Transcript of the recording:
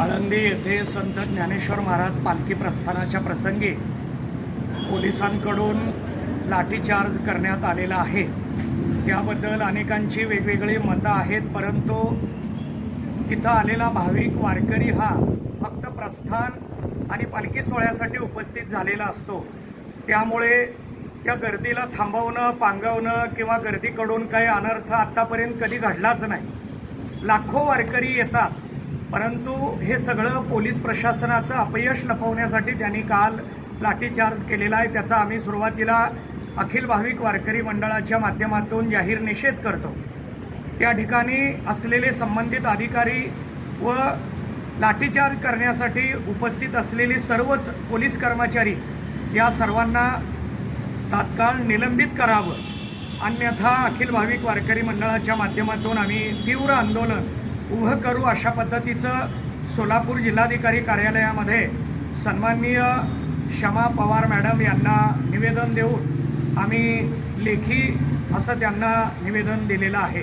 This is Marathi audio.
आळंदी येथे संत ज्ञानेश्वर महाराज पालखी प्रस्थानाच्या प्रसंगी पोलिसांकडून लाठीचार्ज करण्यात आलेला आहे. त्याबद्दल अनेकांची वेगवेगळी मतं आहेत परंतु तिथं आलेला भाविक वारकरी हा फक्त प्रस्थान आणि पालखी सोहळ्यासाठी उपस्थित झालेला असतो. त्यामुळे त्या गर्दीला थांबवणं पांगवणं किंवा गर्दीकडून काही अनर्थ आत्तापर्यंत कधी घडलाच नाही. लाखो वारकरी येतात. परंतु हे सगळं पोलीस प्रशासनाचं अपयश लपवण्यासाठी त्यांनी काल लाठीचार्ज केलेला आहे. त्याचा आम्ही सुरुवातीला अखिल भाविक वारकरी मंडळाच्या माध्यमातून जाहीर निषेध करतो. त्या ठिकाणी असलेले संबंधित अधिकारी व लाठीचार्ज करण्यासाठी उपस्थित असलेले सर्वच पोलीस कर्मचारी या सर्वांना तात्काळ निलंबित करावं. अन्यथा अखिल भाविक वारकरी मंडळाच्या माध्यमातून आम्ही तीव्र आंदोलन उभं करू अशा पद्धतीचं सोलापूर जिल्हाधिकारी कार्यालयामध्ये सन्माननीय क्षमा पवार मॅडम यांना निवेदन देऊन आम्ही लेखी असं त्यांना निवेदन दिलेलं आहे.